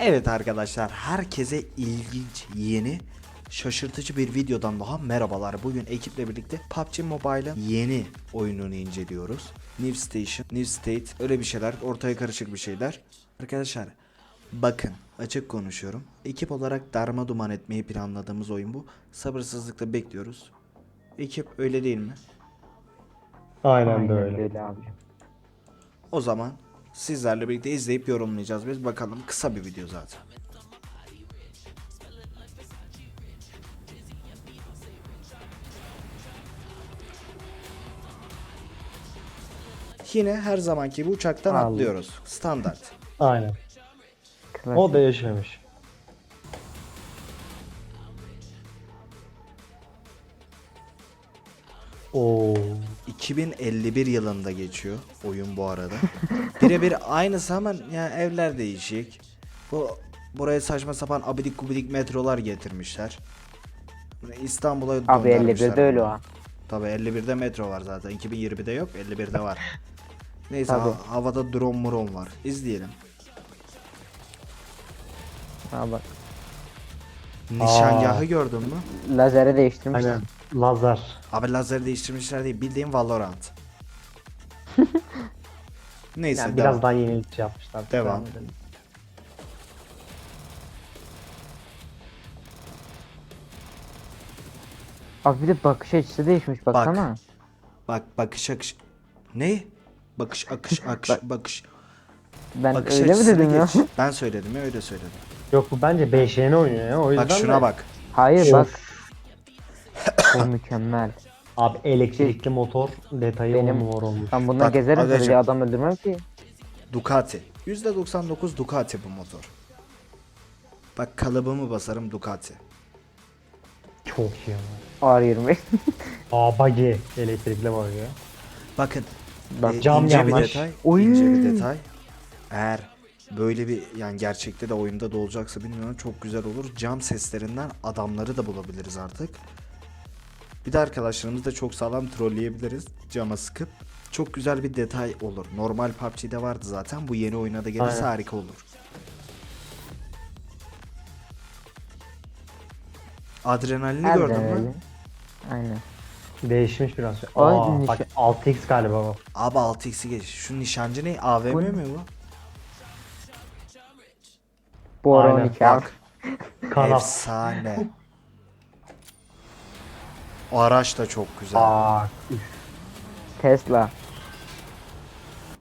Evet arkadaşlar herkese ilginç, yeni, şaşırtıcı bir videodan daha merhabalar. Bugün ekiple birlikte PUBG Mobile'ın yeni oyununu inceliyoruz. New Station, New State öyle bir şeyler, ortaya karışık bir şeyler. Arkadaşlar bakın açık konuşuyorum. Ekip olarak darma duman etmeyi planladığımız oyun bu. Sabırsızlıkla bekliyoruz. Ekip öyle değil mi? Aynen de öyle. abi. O zaman sizlerle birlikte izleyip yorumlayacağız biz. Bakalım kısa bir video zaten. Yine her zamanki gibi uçaktan Aldım. atlıyoruz. Standart. Aynen. Klasik. O da yaşamış. Oo. 2051 yılında geçiyor oyun bu arada. Birebir aynısı ama yani evler değişik. Bu buraya saçma sapan abidik gubidik metrolar getirmişler. İstanbul'a Abi göndermişler 51'de öyle o. Tabii 51'de metro var zaten. 2020'de yok, 51'de var. Neyse Tabii. ha- havada drone muron var. İzleyelim. Ha bak. Nişangahı gördün mü? Lazeri değiştirmişler. Aynen. Lazer. Abi lazer değiştirmişler değil, bildiğin Valorant. Neyse Yani devam. biraz daha yenilikçi yapmışlar. Devam. edelim. Bak bir de bakış açısı değişmiş baksana. Bak bakış akış. Ne? Bakış akış akış Bak- bakış. Ben Bakış öyle mi açısını dedim ya? geç. Ben söyledim ya öyle söyledim. Yok bu bence 5 yeni oynuyor ya. O yüzden Bak şuna de- bak. Hayır Of. bak. o mükemmel. Abi elektrikli motor detayı Benim- 10 numara olmuş. Ben bundan Bak, gezerim agacım. tabii adam öldürmem ki. Ducati. %99 Ducati bu motor. Bak kalıbımı basarım Ducati. Çok iyi ama. R20. Aa buggy. Elektrikli var ya. Bakın. Bak, e, cam ince bir detay. Oy. ince bir detay. Eğer böyle bir yani gerçekte de oyunda da olacaksa bilmiyorum çok güzel olur. Cam seslerinden adamları da bulabiliriz artık. Bir de arkadaşlarımız da çok sağlam trolleyebiliriz cama sıkıp. Çok güzel bir detay olur. Normal PUBG'de vardı zaten. Bu yeni oyuna da gelirse Aynen. harika olur. Adrenalini gördün mü? Adrenalin. Aynen. Değişmiş biraz. Ay, Aa, bak nişan- 6x galiba bu. Abi 6x'i geç. Şu nişancı ne? AVM Bu- mi bu? Bu ara Aynen, 12 al. Bak. Kanat. Efsane. O araç da çok güzel. Aa. Tesla.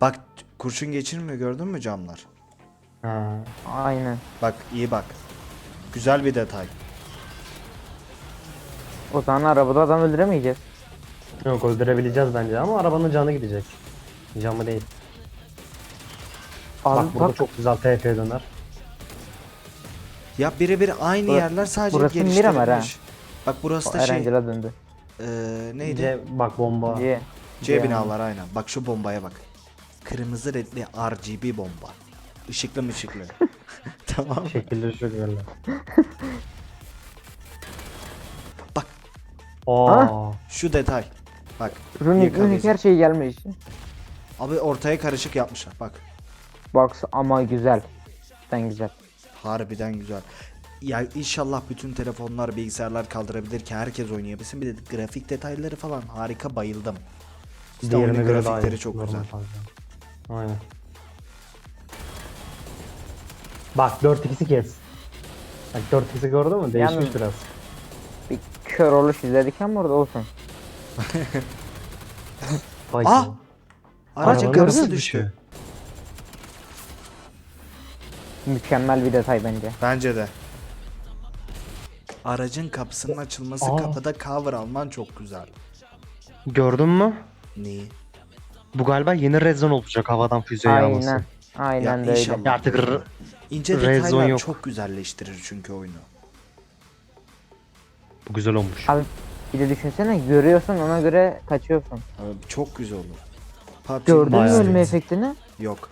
Bak kurşun geçirmiyor gördün mü camlar? Ha. Aynen. Bak iyi bak. Güzel bir detay. O zaman arabada adam öldüremeyeceğiz. Yok öldürebileceğiz bence ama arabanın canı gidecek. Camı değil. Abi bak bak, burada çok güzel TF döner. Ya birebir aynı Bura- yerler sadece burası Miramar ha. geliştirilmiş. Bak burası o da şey. Erangel'a döndü. eee, neydi? C, bak bomba. C. C C binalar aynen. Bak şu bombaya bak. Kırmızı renkli RGB bomba. Işıklı mı ışıklı. tamam. Şekilleri çok böyle. Bak Aa. şu detay. Bak. Runik yakalayıcı. runik her şey gelmiş. Abi ortaya karışık yapmışlar. Bak. Box ama güzel. Cidden güzel. Harbiden güzel. Ya inşallah bütün telefonlar, bilgisayarlar kaldırabilir ki herkes oynayabilsin. Bir de grafik detayları falan harika bayıldım. İşte Diğerine oyunun göre daha grafikleri iyi. çok Normal güzel. fazla. Aynen. Bak 4x'i kes. Bak 4x'i gördün mü? Değişmiş Yalnız- biraz. Bir kör oluş izledik ama orada olsun. Vay Ah! be. Aracın Arabanın nasıl düştü. Mükemmel bir detay bence. Bence de. Aracın kapısının açılması Aa. kapıda cover alman çok güzel. Gördün mü? Neyi? Bu galiba yeni red zone olacak havadan füze yağması. Aynen. Aynen Ya de öyle. inşallah. Ya artık r- İnce Red zone detaylar yok. çok güzelleştirir çünkü oyunu. bu güzel olmuş. Abi bir de düşünsene görüyorsun ona göre kaçıyorsun. Abi çok güzel olur. PUBG Gördün mü bayağı ölme iyi. efektini? Yok.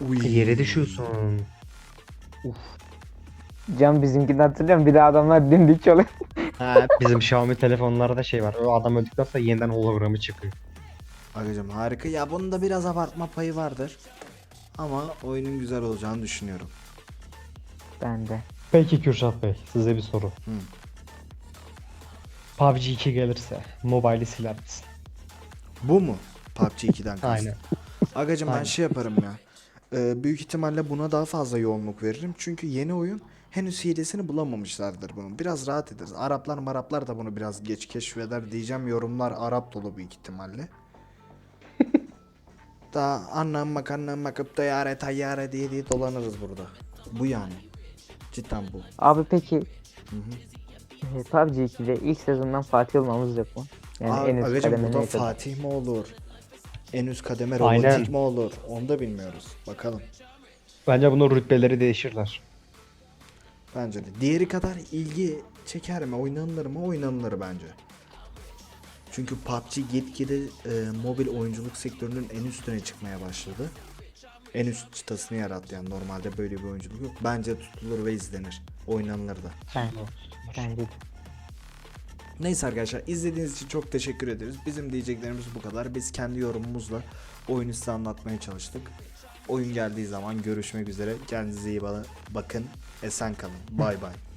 Uy. Yere düşüyorsun. Can bizimkini hatırlıyorum bir de adamlar dimdik çalıyor. Ha, bizim Xiaomi telefonlarda şey var. O adam öldükten sonra yeniden hologramı çıkıyor. Agacım harika. Ya bunun da biraz abartma payı vardır. Ama oyunun güzel olacağını düşünüyorum. Ben de. Peki Kürşat Bey size bir soru. Hı. PUBG 2 gelirse mobile'i siler misin? Bu mu? PUBG 2'den kastım. Aynen. Agacım ben Aynen. şey yaparım ya. Ee, büyük ihtimalle buna daha fazla yoğunluk veririm. Çünkü yeni oyun henüz hilesini bulamamışlardır bunun. Biraz rahat ederiz. Araplar maraplar da bunu biraz geç keşfeder diyeceğim. Yorumlar Arap dolu büyük ihtimalle. Daha anlam bak anlam bakıp da yare tayyare diye diye dolanırız burada. Bu yani. Cidden bu. Abi peki Hı hı. e, PUBG 2'de ilk sezondan Fatih olmamız yok mu? Yani Aa, en üst burada neyse. Fatih mi olur? En üst kademe Aynen. robotik mi olur? Onu da bilmiyoruz. Bakalım. Bence bunun rütbeleri değişirler. Bence de. Diğeri kadar ilgi çeker mi? Oynanılır mı? Oynanılır bence. Çünkü PUBG gitgide e, mobil oyunculuk sektörünün en üstüne çıkmaya başladı. En üst çıtasını yarattı yani normalde böyle bir oyunculuk yok. Bence tutulur ve izlenir. Oynanılır da. Bence, bence de. Neyse arkadaşlar izlediğiniz için çok teşekkür ederiz. Bizim diyeceklerimiz bu kadar. Biz kendi yorumumuzla oyunu size anlatmaya çalıştık. Oyun geldiği zaman görüşmek üzere. Kendinize iyi ba- bakın. Esen kalın. Bay bay.